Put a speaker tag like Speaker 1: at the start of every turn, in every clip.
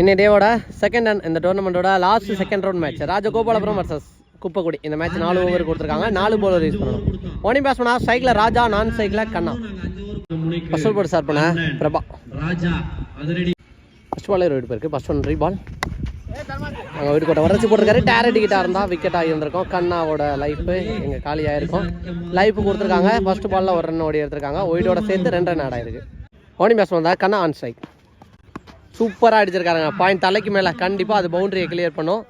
Speaker 1: இன்னி டேவோட second and இந்த டோர்னமெண்ட்டோட last second round match Rajagopalapuram versus Kuppakkudi. இந்த மேட்ச் நாலு ஓவர் கொடுத்துருக்காங்க. நாலு போலர் யூஸ் பண்ணணும். ஓனிங் பேட்ஸ்மனா சைக்கிள் ராஜா நான் cycle Kanna. First board start பண்ண பிரபா. ஃபர்ஸ்ட் பாலே ரைடு போயிருக்கு ஃபர்ஸ்ட் ஒன் ரீ பால் அங்கே வீடு கோட்டை வரச்சு போட்டிருக்காரு. டேரட் இருந்தால் விக்கெட் ஆகியிருந்திருக்கும் கண்ணாவோட லைஃப் இங்கே காலி ஆயிருக்கும். லைஃப் கொடுத்துருக்காங்க. ஃபர்ஸ்ட் பாலில் ஒரு ரன் ஓடி எடுத்திருக்காங்க. ஒயிட்டோட சேர்த்து ரெண்டு ரன் ஆடாயிருக்கு ஓனி பேட்ஸ் தான் கண்ணா ஆன் ஸ்ட்ரைக் சூப்பராக அடிச்சிருக்காருங்க. பாயிண்ட் தலைக்கு மேலே கண்டிப்பாக அது பவுண்டரியை கிளியர் பண்ணும்.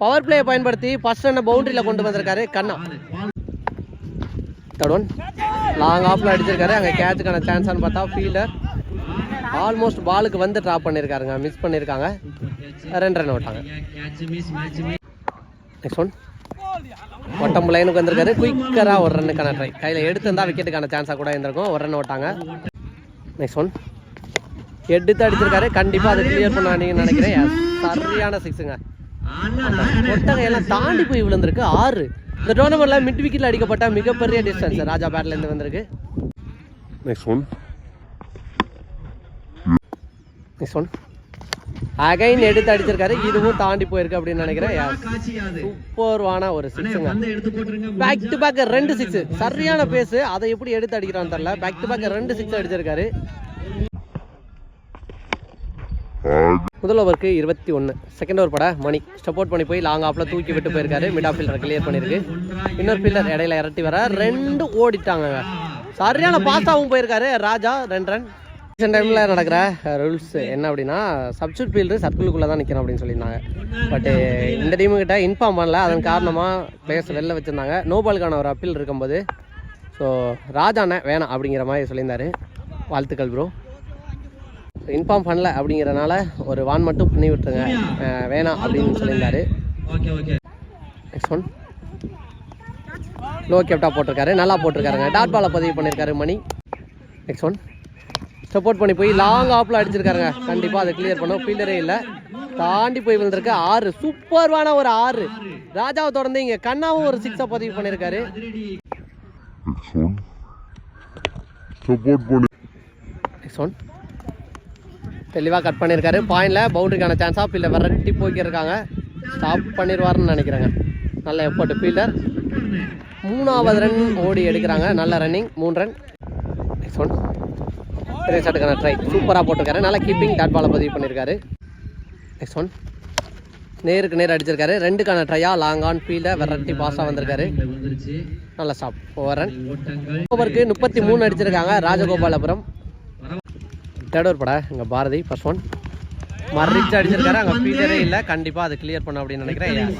Speaker 1: பவர் பிளேயை பயன்படுத்தி ஃபர்ஸ்ட் ரன்னை பவுண்டரியில் கொண்டு வந்திருக்காரு கண்ணா. தேர்ட் ஒன் லாங் ஆஃபில் அடிச்சிருக்காரு. அங்கே கேட்சுக்கான சான்ஸான்னு பார்த்தா ஃபீல்டர் ஆல்மோஸ்ட் பாலுக்கு வந்து ட்ராப் பண்ணியிருக்காருங்க மிஸ் பண்ணியிருக்காங்க ரெண்டு ரன் விட்டாங்க. நெக்ஸ்ட் ஒன் ஒட்டம்பு லைனுக்கு வந்திருக்காரு. குயிக்கராக ஒரு ரன்னுக்கான ட்ரை கையில் எடுத்திருந்தா விக்கெட்டுக்கான சான்ஸாக கூட இருந்திருக்கும். ஒரு ரன் விட்டாங்க. நெக்ஸ்ட் ஒன் எடுத்து அடிச்சிருக்காரு. கண்டிப்பாக அதை கிளியர் பண்ணாதீங்கன்னு நினைக்கிறேன். சரியான சிக்ஸுங்க ஒட்டகை எல்லாம் தாண்டி போய் விழுந்திருக்கு. ஆறு. இந்த டோர்னமெண்ட்ல மிட் விக்கெட்ல அடிக்கப்பட்ட மிகப்பெரிய டிஸ்டன்ஸ் ராஜா பேட்ல இருந்து வந்திருக்கு.
Speaker 2: Next one.
Speaker 1: Next one again எடுத்து அடிச்சிருக்காரு. இதுவும் தாண்டி போயிருக்கு அப்படின்னு நினைக்கிறேன். சூப்பர்வான ஒரு சிக்ஸுங்க பேக் டு பேக் ரெண்டு சிக்ஸ் சரியான பேஸ் அதை எப்படி எடுத்து அடிக்கிறான்னு தெரியல. பேக் டு பேக் ரெண்டு சிக்ஸ் அடிச்சிருக்காரு. முதல் ஓவருக்கு இருபத்தி ஒன்று செகண்ட் ஓவர் பட மணி. சப்போர்ட் பண்ணி போய் லாங் ஆஃபில் தூக்கி விட்டு போயிருக்காரு. மிட் ஆஃப் ஃபீல்டர் கிளியர் பண்ணியிருக்கு இன்னொரு ஃபீல்டர் இடையில இறட்டி வர ரெண்டு ஓடிட்டாங்க சரியான பாஸ்டாகவும் போயிருக்காரு. ராஜா ரெண்டு ரன். ரீசெண்ட் டைமில் நடக்கிற ரூல்ஸ் என்ன அப்படின்னா சப்ஸ்டியூட் ஃபீல்டு சர்க்கிளுக்குள்ளே தான் நிற்கணும் அப்படின்னு சொல்லியிருந்தாங்க. பட்டு இந்த டீமுக்கிட்ட இன்ஃபார்ம் பண்ணல. அதன் காரணமாக பிளேயர்ஸ் வெளில வச்சுருந்தாங்க. நோ பாலுக்கான ஒரு அப்பீல் இருக்கும்போது. ஸோ ராஜா வேணாம் அப்படிங்கிற மாதிரி சொல்லியிருந்தாரு. வாழ்த்துக்கள் ப்ரோ இன்ஃபார்ம் பண்ணல அப்படிங்கிறனால ஒரு வான் மட்டும் பண்ணி விட்டுருங்க. வேணாம் அப்படின்னு சொல்லியிருந்தாரு.
Speaker 3: Okay okay
Speaker 1: next one low கேப்டா போட்டிருக்காரு. நல்லா போட்டிருக்காருங்க. டாட் பாலை பதிவு பண்ணியிருக்காரு மணி. நெக்ஸ்ட் ஒன் சப்போர்ட் பண்ணி போய் லாங் ஆப்பில் அடிச்சிருக்காருங்க. கண்டிப்பாக அதை கிளியர் பண்ணும். ஃபீல்டரே இல்லை. தாண்டி போய் விழுந்திருக்கு. ஆறு. சூப்பர்வான ஒரு ஆறு. ராஜாவை தொடர்ந்து இங்கே கண்ணாவும் ஒரு சிக்ஸை பதிவு பண்ணியிருக்காரு
Speaker 2: Next one. Support பண்ணி
Speaker 1: நெக்ஸ்ட் ஒன் தெளிவாக கட் பண்ணியிருக்காரு பாயிண்டில் பவுண்டரிக்கான சான்ஸாக ஃபீல்டர் விரட்டி போய்க்கிருக்காங்க ஸ்டாப் பண்ணிடுவாருன்னு நினைக்கிறேங்க. நல்ல எஃபர்ட் ஃபீல்டர் மூணாவது ரன் ஓடி எடுக்கிறாங்க. நல்ல ரன்னிங் மூணு ரன் நெக்ஸ்ட் ஒன் பெரிய ஷாட்டுக்கான ட்ரை சூப்பராக போட்டிருக்காரு. நல்லா கீப்பிங் டாட் பாலை பதிவு பண்ணியிருக்காரு நெக்ஸ்ட் ஒன் நேருக்கு நேர் அடிச்சிருக்காரு. ரெண்டுக்கான ட்ரையா லாங் ஆன் ஃபீல்டை விரட்டி பாஸாக வந்திருக்காரு. நல்ல ஸ்டாப் ஓவர் ரன் ஓவருக்கு முப்பத்தி மூணு அடிச்சிருக்காங்க. ராஜகோபாலபுரம். தேர்ட் ஓவர் பட இங்கே பாரதி ஃபர்ஸ்ட் ஒன் மறிச்சு அடிச்சிருக்காரு அங்கே ஃபீல்டரே இல்லை கண்டிப்பாக அது கிளியர் பண்ணும் அப்படின்னு நினைக்கிறேன்.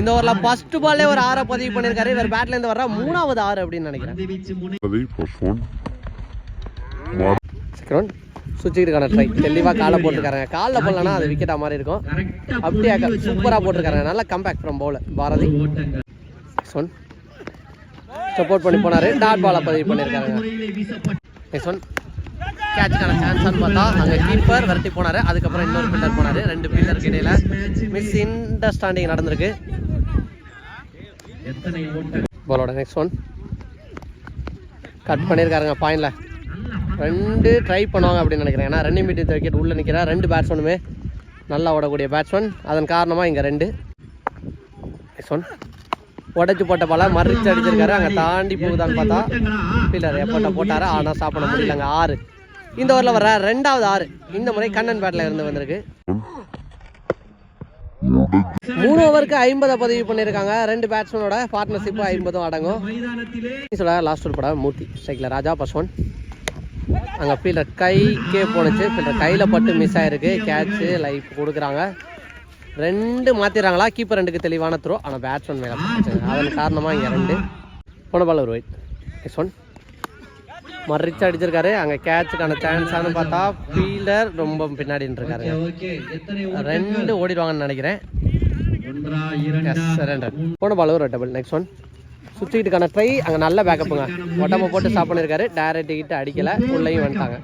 Speaker 1: இந்த ஓவரில் ஃபர்ஸ்ட் பால்லே ஒரு ஆறை பதிவு பண்ணியிருக்காரு இவர் பேட்ல இருந்து வர மூணாவது ஆறு அப்படின்னு நினைக்கிறேன். ஒன் சுவிட்சுக்கான ட்ரை தெளிவாக காலை போட்டிருக்காருங்க. காலில் போடலன்னா அது விக்கெட்டா மாதிரி இருக்கும்.
Speaker 3: கரெக்டா
Speaker 1: அப்படியே சூப்பராக போட்டிருக்காருங்க. நல்லா comeback from bowler Bharathi. Next one support பண்ணி போனாரு. டாட் பாலை பதிவு
Speaker 3: வீசப்பட்ட
Speaker 1: நெக்ஸ்ட் ஒன் கேட்சுக்கான சான்ஸ்னு பார்த்தா அங்கே கீப்பர் விரட்டி போனார். அதுக்கப்புறம் இன்னொரு பில்லர் போனார். ரெண்டு பில்லருக்கு இடையில மிஸ் அண்டர்ஸ்டாண்டிங் நடந்திருக்கு. பாலோட நெக்ஸ்ட் ஒன் கட் பண்ணியிருக்காருங்க பாயிண்டில் ரெண்டு ட்ரை பண்ணுவாங்க அப்படின்னு நினைக்கிறேன். ஏன்னா ரெண்டு மீட்டர் விக்கெட் உள்ளே நிற்கிறா ரெண்டு பேட்ஸ்மேனுமே நல்லா ஓடக்கூடிய பேட்ஸ்மேன் அதன் காரணமாக இங்கே ரெண்டு. நெக்ஸ்ட் ஒன் உடச்சி போட்ட பால மறுச்சு அடிச்சிருக்காரு. அங்கே தாண்டி போகுதான்னு பார்த்தா பில்லர் எப்போட்ட போட்டாரு? ஆனால் சாப்பிட முடியலங்க. ஆறு. இந்த ஊரில் வர ரெண்டாவது ஆறு இந்த முறை கண்ணன் பேட்டில் இருந்து வந்திருக்கு. மூணு ஓவருக்கு ஐம்பதை பதிவு பண்ணியிருக்காங்க. ரெண்டு பேட்ஸ்மேனோட பார்ட்னர்ஷிப் ஐம்பதும் அடங்கும். சொல்ல லாஸ்ட் ஒரு படம் மூர்த்தி ஸ்ட்ரைக்கில் ராஜா பஸ்வான். ஒன் அங்கே ஃபீல்டர் கைக்கே போனுச்சு ஃபீல்டர் கையில் பட்டு மிஸ் ஆயிருக்கு. கேட்ச்சு லைஃப் கொடுக்குறாங்க. ரெண்டு மாற்றிடுறாங்களா கீப்பர் ரெண்டுக்கு தெளிவான த்ரோ ஆனால் பேட்ஸ்மேன் மேலே அதன் காரணமாக இங்கே ரெண்டு. போன பால் ஒரு ஒயிட் நெக்ஸ்ட் ஒன் மறிச்சு அடிச்சிருக்காரு. அங்கே கேட்சுக்கான சான்ஸானு பார்த்தா ஃபீல்டர் ரொம்ப பின்னாடின்னு
Speaker 3: ஓகே எத்தனை
Speaker 1: ரெண்டு ஓடிடுவாங்கன்னு நினைக்கிறேன்.
Speaker 3: ஒன்றா
Speaker 1: போன பால் ஒரு டபுள் நெக்ஸ்ட் ஒன் சுற்றிக்கிட்டுக்கான ட்ரை அங்கே நல்ல பேக்கப்புங்க உடம்ப போட்டு ஸ்டாப் பண்ணியிருக்காரு டேரக்ட் கிட்ட அடிக்கல. உள்ளேயும் வந்துட்டாங்க.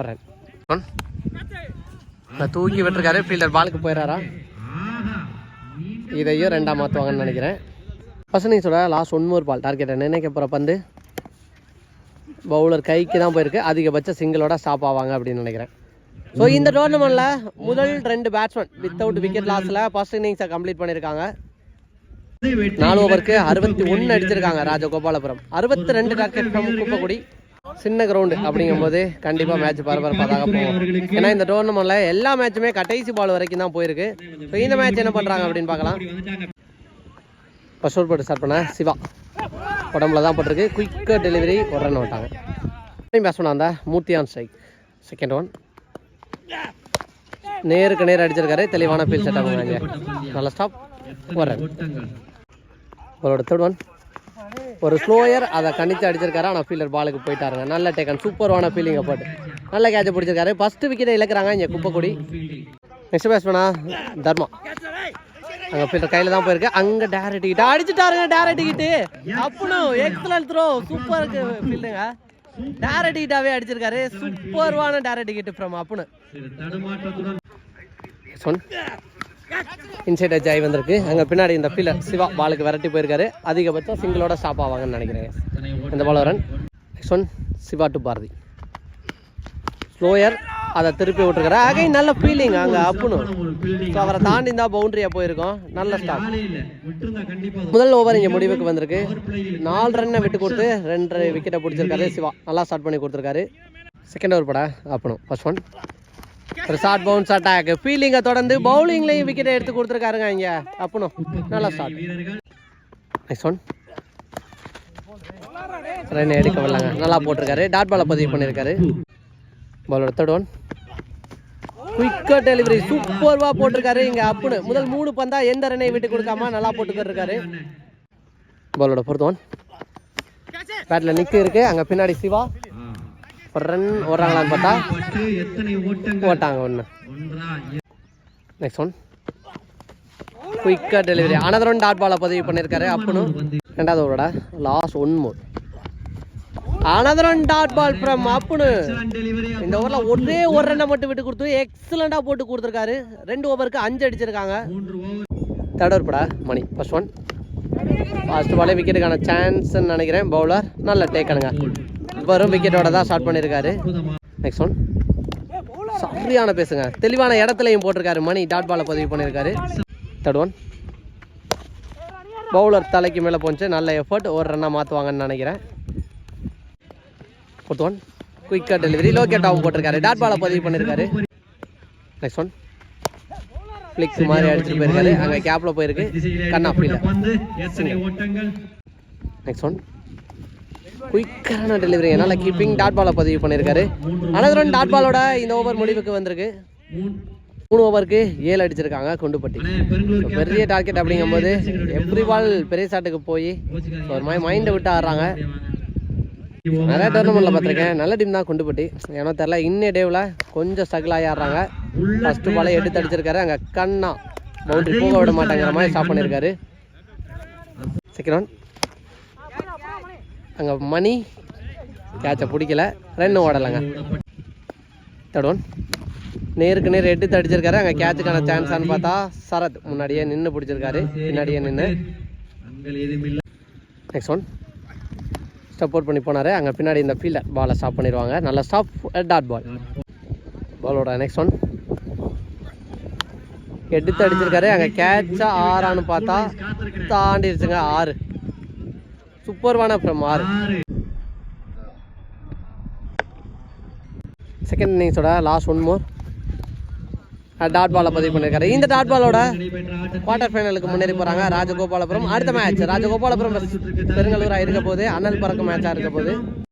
Speaker 1: ஒரு ஒன் தூக்கி விட்டுருக்காரு. ஃபீல்டர் பாலுக்கு போயிடறாரா இதையும் ரெண்டாம் மாற்றுவாங்கன்னு நினைக்கிறேன். ஃபர்ஸ்ட் இன்னிங்ஸோட லாஸ்ட் ஒன் மோர் பால் டார்கெட்டை நினைக்க போகிற பந்து? பவுலர் கைக்கு தான் போயிருக்கு. அதிகபட்ச சிங்கிளோட ஸ்டாப் ஆவாங்க அப்படின்னு நினைக்கிறேன். ஸோ இந்த டோர்னமெண்ட்டில் முதல் ரெண்டு பேட்ஸ்மேன் வித்தவுட் விக்கெட் லாஸில் ஃபர்ஸ்ட் இன்னிங்ஸை கம்ப்ளீட் பண்ணியிருக்காங்க. நாலு ஓவருக்கு அறுபத்தி ஒன்று அடிச்சிருக்காங்க ராஜகோபாலபுரம். அறுபத்தி ரெண்டு டார்கெட் குப்பக்குடி. சின்ன கிரவுண்டு அப்படிங்கும்போது கண்டிப்பாக மேட்ச் பரபரப்பாக போகும். ஏன்னா இந்த டோர்னமெண்ட்டில் எல்லா மேட்சுமே கடைசி பால் வரைக்கும் தான் போயிருக்கு. ஸோ இந்த மேட்ச் என்ன பண்ணுறாங்க அப்படின்னு பார்க்கலாம். ஃபர்ஸ்ட் ஓவர் போட்டு ஸ்டார்ட் பண்ண சிவா. உடம்புல தான் போட்டிருக்கு. குயிக்காக டெலிவரி ஒரு ரன் விட்டாங்க பேட்ஸ்மேன் அந்த மூர்த்தியான் ஸ்ட்ரைக் செகண்ட் ஒன் நேருக்கு நேர் அடிச்சிருக்காரு. தெளிவான ஃபீல் செட் ஆகுறாங்க நல்ல ஸ்டாப் ஒரு ரன் அவரோட தேர்ட் ஒன் ஒரு ஸ்லோயர் அதை கணித்து அடிச்சிருக்காரு. ஆனால் ஃபீல்டர் பாலுக்கு போயிட்டாருங்க. நல்ல டேக்கன் சூப்பரான ஃபீலிங்கை போட்டு. நல்ல கேட்சை பிடிச்சிருக்காரு. ஃபஸ்ட்டு விக்கெட்டை இழக்கிறாங்க இங்கே குப்பக்குடி. நெக்ஸ்ட் பேட்ஸ்மேனா தர்மா. அங்க ஃபீல்டர் கையில தான் போயிருக்கு. அங்கே டேரக்ட் கிட்ட அடிச்சுட்டாருங்க டேரக்ட் கிட்டு அப்பனும் எக்ஸலன்ட் த்ரோ சூப்பர் ஃபீல்டுங்க டேரக்ட் கிட்டாவே அடிச்சிருக்காரு. சூப்பர்வான டேரக்ட் கிட்டு ஃப்ரம் அப்புனு. சொன் இன்சைட் ஜாய் வந்திருக்கு. அங்கே பின்னாடி இந்த ஃபீல்டர் சிவா பாலுக்கு விரட்டி போயிருக்காரு. அதிகபட்சம் சிங்கிளோட ஸ்டாப் ஆவாங்கன்னு நினைக்கிறேன். இந்த ball run next one Siva to Bharathi. Slower அதை திருப்பி விட்டுருக்காரு அகை நல்ல ஃபீலிங் அங்கே
Speaker 3: ஃபீல்டிங்
Speaker 1: ஸோ அவரை தாண்டி தான் பவுண்டரியாக போயிருக்கோம். நல்ல ஸ்டாப் முதல் ஓவர் இங்கே முடிவுக்கு வந்திருக்கு. நாலு ரன்னை விட்டு கொடுத்து ரெண்டு விக்கெட்டை பிடிச்சிருக்காரு சிவா. நல்லா ஸ்டார்ட் பண்ணி கொடுத்துருக்காரு. செகண்ட் ஓவர் படா அப்பனும் ஃபர்ஸ்ட் ஒன் ஒரு ஷார்ட் பவுன்ஸ் அட்டாக் ஃபீலிங்கை தொடர்ந்து பவுலிங்லையும் விக்கெட்டை எடுத்து கொடுத்துருக்காருங்க இங்கே. அப்பனும் நல்லா ஸ்டார்ட் நெக்ஸ்ட் ஒன் ரன் எடுக்க வரலாங்க. நல்லா போட்டிருக்காரு. டாட் பாலை பதிவு பண்ணியிருக்காரு பாலோட தேர்ட் ஒன் குயிக்கா டெலிவரி சூப்பர்வா போட்டிருக்காரு இங்க அப்புனு. முதல் மூணு பந்தா எந்த ரன்னையும் விட்டு கொடுக்காம நல்லா போட்டுக்கிட்டு இருக்காரு பாலோட பொறுத்தவன் பேட்ல பேட்டில் இருக்கு. அங்க பின்னாடி சிவா. ரன் ஓடுறாங்களான்னு பார்த்தா. போட்டாங்க ஒன்று நெக்ஸ்ட் ஒன் குயிக்காக டெலிவரி அனதர் ஒன் டாட் பாலை பதிவு பண்ணியிருக்காரு அப்புனு. ரெண்டாவது ஓவரோட last one more another one dot ball from Appunu. இந்த ஓவரில் ஒரே ஒரு ரன்னை மட்டும் விட்டு கொடுத்து எக்ஸலண்டாக போட்டு கொடுத்துருக்காரு. ரெண்டு ஓவருக்கு அஞ்சு அடிச்சிருக்காங்க.
Speaker 3: மூன்று
Speaker 1: தேர்ட் ஓவர் படா மணி. ஃபர்ஸ்ட் ஒன் ஃபர்ஸ்ட் பாலே விக்கெட்டுக்கான சான்ஸ்ன்னு நினைக்கிறேன். பவுலர் நல்ல டேக்கனுங்க வரும் விக்கெட்டோட தான் ஸ்டார்ட் பண்ணியிருக்காரு நெக்ஸ்ட் ஒன் சரியான பேசுங்க. தெளிவான இடத்துலையும் போட்டிருக்காரு. மணி டாட் பாலை பதிவு பண்ணியிருக்காரு தேர்ட் ஒன் பவுலர் தலைக்கு மேலே போச்சு. நல்ல எஃபர்ட் ஒரு ரன்னாக மாற்றுவாங்கன்னு நினைக்கிறேன். ஃபோர்த் ஒன் குயிக்காக டெலிவரி லோக்கேட்டாவும் போட்டிருக்காரு. டாட் பாலை பதிவு பண்ணியிருக்காரு நெக்ஸ்ட் ஒன் ஃப்ளிக்ஸ் மாதிரி அடிச்சுட்டு போயிருக்காரு. அங்கே கேப்பில் போயிருக்கு. கண்ணா ஃபீல்டர் நெக்ஸ்ட் ஒன் குயிக்கான டெலிவரி என்னால் கீப்பிங் டாட் பாலை பதிவு பண்ணியிருக்காரு அனதர் டாட் பாலோட இந்த ஓவர் முடிவுக்கு வந்திருக்கு.
Speaker 3: மூணு
Speaker 1: ஓவருக்கு ஏழு அடிச்சிருக்காங்க குண்டுப்பட்டி. பெரிய டார்கெட் அப்படிங்கும்போது எவ்ரி பால் பெரிய ஷாட்டுக்கு போய் ஒரு மாதிரி மைண்டை விட்டு ஆடுறாங்க. நிறைய டோர்னமெண்ட்டில் பார்த்துருக்கேன். நல்ல டீம் தான் குண்டுப்பட்டி. ஏன்னா தெரில இன்னே டேவில் கொஞ்சம் ஸ்ட்ரகிள் ஆகி ஆடுறாங்க ஃபஸ்ட்டு பாலை எடுத்து அடிச்சிருக்காரு. அங்கே கண்ணா. பவுண்டரி போக விட மாட்டேங்கிற மாதிரி ஸ்டாப் பண்ணியிருக்காரு செகண்ட் ஒன் அங்கே மணி. கேட்சை பிடிக்கல. ரன் ஓடலைங்க. தேர்ட் ஒன் நேருக்கு நேர் எடுத்து அடிச்சிருக்காரு. அங்கே கேட்சுக்கான சான்ஸான்னு பார்த்தா சரத் முன்னாடியே நின்று பிடிச்சிருக்காரு. பின்னாடியே நின்று நெக்ஸ்ட் ஒன் சப்போர்ட் பண்ணி போனார். அங்கே பின்னாடி இந்த ஃபீல்டர் பாலை ஸ்டாப் பண்ணிடுவாங்க நல்ல ஸ்டாப் டாட் பால் பாலோட நெக்ஸ்ட் ஒன் எடுத்து அடிச்சிருக்காரு. அங்கே கேட்சா ஆறான்னு பார்த்தா தாண்டிடுச்சுங்க ஆறு. சூப்பர்வான அப்புறம் ஆறு.
Speaker 3: ஆறு
Speaker 1: செகண்ட் இன்னிங்ஸோட லாஸ்ட் ஒன் மோர் டாட் பாலை பதிவு பண்ணியிருக்காரு இந்த டாட் பாலோட குவார்டர் ஃபைனலுக்கு முன்னேறி போகிறாங்க ராஜகோபாலபுரம். அடுத்த மேட்ச் ராஜகோபாலபுரம் பெருங்கலூராக இருக்க போது அனல் பறக்கும் மேட்சாக இருக்க போது